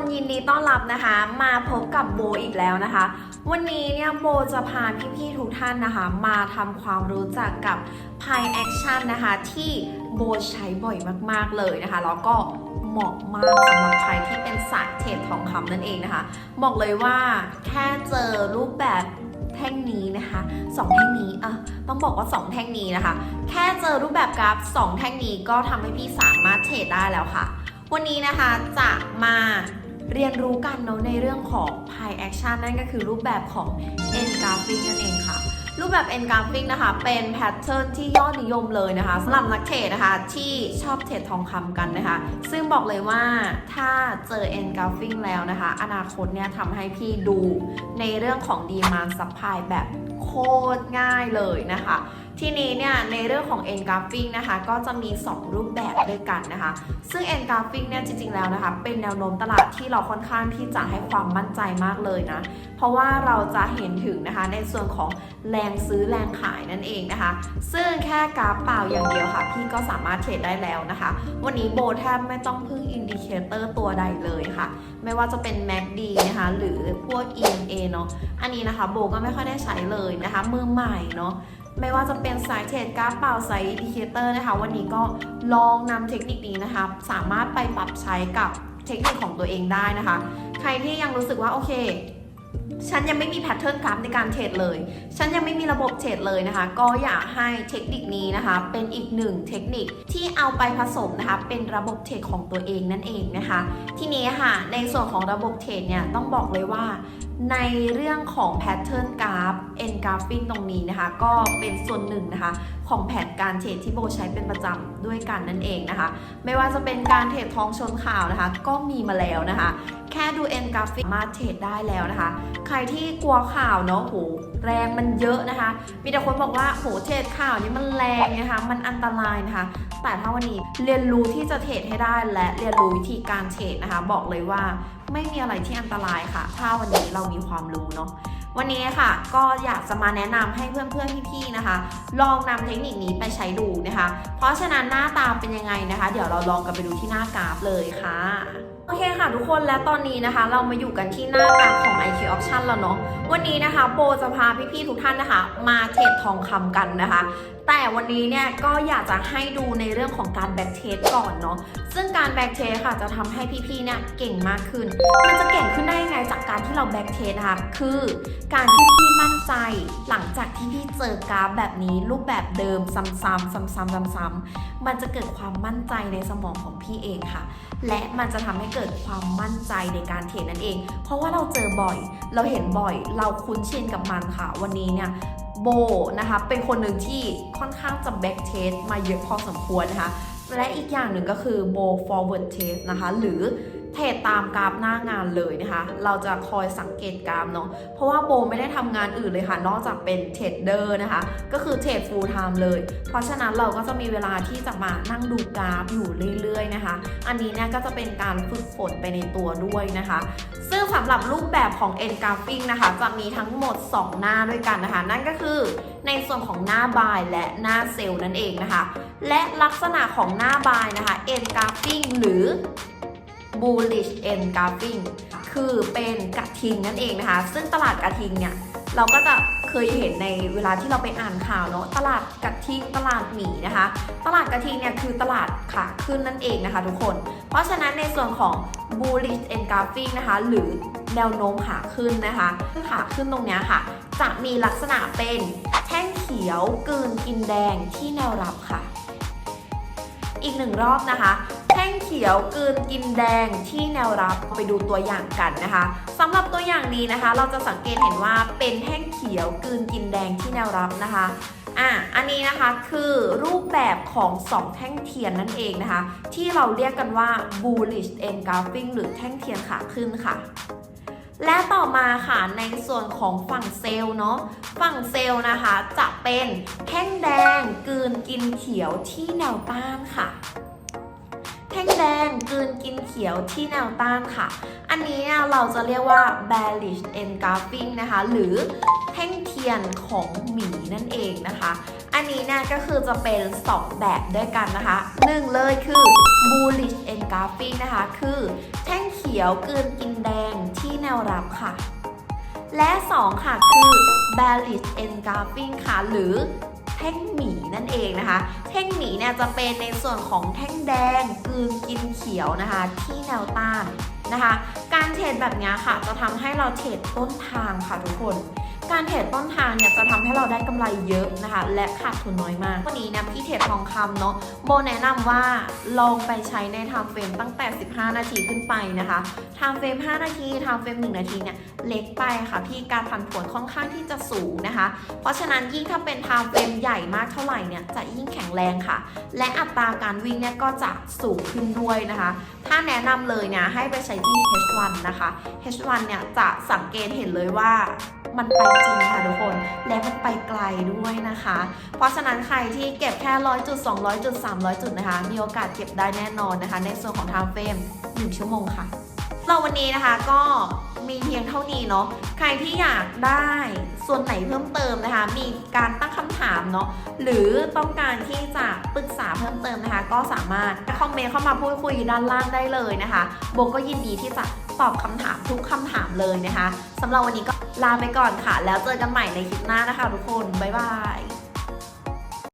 นยินดีต้อนรับนะคะ มาพบกับโบอีกแล้วนะคะ วันนี้เนี่ยโบจะพาพี่ๆทุกท่านนะคะ มาทำความรู้จักกับ p i Action นะคะ ที่โบใช้บ่อยมากๆเลยนะคะ แล้วก็เหมาะมากสำหรับใครที่เป็นสายเทรดทองคำนั่นเองนะคะ บอกเลยว่าแค่เจอรูปแบบแท่งนี้นะคะสองแท่งนี้อะต้องบอกว่าสองแท่งนี้นะคะ แค่เจอรูปแบบกราฟสองแท่งนี้ก็ทำให้พี่สามารถเทรดได้แล้วค่ะวันนี้นะคะจะมา เรียนรู้กันเนาะในเรื่องของ Pi Action นั่นก็คือรูปแบบของ N Graphic นั่นเองค่ะ รูปแบบ e n g r a p h i n g นะคะ เป็นแพทเทิร์นที่ยอดนิยมเลยนะคะสำหรับนักเทรดนะคะ ที่ชอบเทรดทองคำกันนะคะ ซึ่งบอกเลยว่าถ้าเจอ e n g r a p h i n g แล้วนะคะ อนาคตเนี่ยทำให้พี่ดูในเรื่องของ Demand Supply แบบโคตรง่ายเลยนะคะ ทีนี้เนี่ยในเรื่องของ e n g r a p h i n g นะคะก็จะมี 2 รูปแบบด้วยกันนะคะ ซึ่ง e n g r a p h i n g เนี่ยจริงๆแล้วนะคะ เป็นแนวโน้มตลาดที่เราค่อนข้างที่จะให้ความมั่นใจมากเลยนะ เพราะว่าเราจะเห็นถึงนะคะในส่วนของ แรงซื้อแรงขายนั่นเองนะคะ ซึ่งแค่กราฟเปล่าอย่างเดียวค่ะ พี่ก็สามารถเทรดได้แล้วนะคะ วันนี้โบแทบไม่ต้องพึ่งอินดิเคเตอร์ตัวใดเลยค่ะ ไม่ว่าจะเป็น MACD นะคะ หรือพวก EMA เนาะอันนี้นะคะโบก็ไม่ค่อยได้ใช้เลยนะคะ มือใหม่เนาะไม่ว่าจะเป็นสายเทรดกราฟเปล่าสายอินดิเคเตอร์นะคะ วันนี้ก็ลองนำเทคนิคนี้นะคะ สามารถไปปรับใช้กับเทคนิคของตัวเองได้นะคะ ใครที่ยังรู้สึกว่าโอเค ฉันยังไม่มีแพทเทิร์นกราฟในการเทรดเลย ฉันยังไม่มีระบบเทรดเลยนะคะ ก็อยากให้เทคนิคนี้นะคะ เป็นอีกหนึ่งเทคนิคที่เอาไปผสมนะคะ เป็นระบบเทรดของตัวเองนั่นเองนะคะ ทีนี้ค่ะ ในส่วนของระบบเทรดเนี่ยต้องบอกเลยว่า ในเรื่องของแพทเทิร์นกราฟ N graphing ตรงนี้นะคะ ก็เป็นส่วนหนึ่งนะคะ ของแผนการเทรดที่โบใช้เป็นประจำด้วยกันนั่นเองนะคะ ไม่ว่าจะเป็นการเทรดทองชนข่าวนะคะ ก็มีมาแล้วนะคะ แค่ดู N graphic มาเทรดได้แล้วนะคะ ใครที่กลัวข่าวเนาะโหแรงมันเยอะนะคะ มีแต่คนบอกว่าโหเทรดข่าวนี้มันแรงนะคะ มันอันตรายนะคะ แต่ถ้าวันนี้เรียนรู้ที่จะเทรดให้ได้และเรียนรู้วิธีการเทรดนะคะ บอกเลยว่าไม่มีอะไรที่อันตรายค่ะ ถ้าวันนี้เรามีความรู้เนาะ วันนี้ค่ะก็อยากจะมาแนะนำให้เพื่อนๆพี่ๆนะคะ ลองนำเทคนิคนี้ไปใช้ดูนะคะ เพราะฉะนั้นหน้าตาเป็นยังไงนะคะ เดี๋ยวเราลองกันไปดูที่หน้ากราฟเลยค่ะโอเคค่ะทุกคนและตอนนี้นะคะ เรามาอยู่กันที่หน้ากราฟของ IQ Option แล้วเนาะวันนี้นะคะโบจะพาพี่ๆทุกท่านนะคะ มาเทรดทองคำกันนะคะ แต่วันนี้เนี่ยก็อยากจะให้ดูในเรื่องของการแบ็กเทสก่อนเนาะซึ่งการแบ็กเทสค่ะจะทำให้พี่ๆเนี่ยเก่งมากขึ้น มันจะเก่งขึ้นได้ยังไงจากการที่เราแบ็กเทสนะคะคือการที่พี่มั่นใจหลังจากที่พี่เจอกราฟแบบนี้รูปแบบเดิมซ้ำๆซ้ำๆซ้ำๆมันจะเกิดความมั่นใจในสมองของพี่เองค่ะ และมันจะทำให้เกิดความมั่นใจในการเทรดนั่นเอง เพราะว่าเราเจอบ่อย เราเห็นบ่อย เราคุ้นชินกับมันค่ะ วันนี้เนี่ย โบนะคะ เป็นคนหนึ่งที่ค่อนข้างจะแบ็กเทสมาเยอะพอสมควรนะคะ และอีกอย่างหนึ่งก็คือโบ forward test นะคะ หรือ เทรดตามกราฟหน้างานเลยนะคะ เราจะคอยสังเกตกราฟเนาะ เพราะว่าโบไม่ได้ทำงานอื่นเลยค่ะ นอกจากเป็นเทรดเดอร์นะคะ ก็คือเทรด full time เลย เพราะฉะนั้นเราก็จะมีเวลาที่จะมานั่งดูกราฟอยู่เรื่อยๆนะคะ อันนี้เนี่ยก็จะเป็นการฝึกฝนไปในตัวด้วยนะคะ ซึ่งสำหรับรูปแบบของ N graphing นะคะ จะมีทั้งหมด 2 หน้าด้วยกันนะคะ นั่นก็คือในส่วนของหน้า buy และหน้า sell นั่นเองนะคะ และลักษณะของหน้า buy นะคะ N graphing หรือ bullish N graphing คือเป็นกระทิงนั่นเองนะคะ ซึ่งตลาดกระทิงเนี่ย เราก็จะเคยเห็นในเวลาที่เราไปอ่านข่าวเนาะตลาดกระทิงตลาดหมีนะคะ ตลาดกระทิงเนี่ยคือตลาดขาขึ้นนั่นเองนะคะทุกคน เพราะฉะนั้นในส่วนของ bullish and graphing นะคะ หรือแนวโน้มขาขึ้นนะคะขาขึ้นตรงเนี้ยค่ะ จะมีลักษณะเป็นแท่งเขียวกลืนกินแดงที่แนวรับค่ะ อีกหนึ่งรอบนะคะ แท่งเขียวกลืนกินแดงที่แนวรับไปดูตัวอย่างกันนะคะสำหรับตัวอย่างนี้นะคะ เราจะสังเกตเห็นว่าเป็นแท่งเขียวกลืนกินแดงที่แนวรับนะคะอะอันนี้นะคะคือรูปแบบของ2แท่งเทียนนั่นเองนะคะ ที่เราเรียกกันว่า bullish engulfing หรือแท่งเทียนขาขึ้นค่ะและต่อมาค่ะในส่วนของฝั่งเซลล์เนาะฝั่งเซลล์นะคะ จะเป็นแท่งแดงกลืนกินเขียวที่แนวต้านค่ะ แท่งแดงกลืนกินเขียวที่แนวต้านค่ะ อันนี้เนี่ยเราจะเรียกว่า bearish engulfing นะคะ หรือแท่งเทียนของหมีนั่นเองนะคะ อันนี้เนี่ยก็คือจะเป็น 2 แบบด้วยกันนะคะหนึ่งเลยคือ bullish engulfing นะคะ คือแท่งเขียวกลืนกินแดงที่แนวรับค่ะ และ 2 ค่ะคือ bearish engulfing ค่ะ หรือ แท่งหมีนั่นเองนะคะ แท่งหมีเนี่ยจะเป็นในส่วนของแท่งแดงกืนกินเขียวนะคะ ที่แนวต้านนะคะ การเทรดแบบนี้ค่ะ จะทำให้เราเทรดต้นทางค่ะทุกคน การเทรดต้นทางเนี่ยจะทำให้เราได้กำไรเยอะนะคะ และขาดทุนน้อยมากวันนี้นะพี่เทรดทองคำเนาะโบแนะนำว่าลองไปใช้ในไทม์เฟรมตั้งแต่ 15 นาทีขึ้นไปนะคะไทม์เฟรม 5 นาทีไทม์เฟรม 1 นาทีเนี่ยเล็กไปค่ะพี่การผันผวนค่อนข้างที่จะสูงนะคะ เพราะฉะนั้นยิ่งถ้าเป็นไทม์เฟรมใหญ่มากเท่าไหร่เนี่ยจะยิ่งแข็งแรงค่ะ และอัตราการวิ่งเนี่ยก็จะสูงขึ้นด้วยนะคะ ถ้าแนะนำเลยเนี่ยให้ไปใช้ที่ H1 นะคะ H1 เนี่ยจะสังเกตเห็นเลยว่า มันไปจริงค่ะทุกคน และมันไปไกลด้วยนะคะ เพราะฉะนั้นใครที่เก็บแค่ร้อยจุด200จุด300จุดนะคะ มีโอกาสเก็บได้แน่นอนนะคะ ในส่วนของ time frame 1 ชั่วโมงค่ะเราวันนี้นะคะก็มีเพียงเท่านี้เนาะ ใครที่อยากได้ส่วนไหนเพิ่มเติมนะคะ มีการตั้งคำถามเนาะ หรือต้องการที่จะปรึกษาเพิ่มเติมนะคะ ก็สามารถคอมเมนต์เข้ามาพูดคุยด้านล่างได้เลยนะคะโบก็ยินดีที่จะตอบคำถามทุกคำถามเลยนะคะสำหรับวันนี้ก็ ลาไปก่อนค่ะ แล้วเจอกันใหม่ในคลิปหน้านะคะทุกคน บ๊ายบาย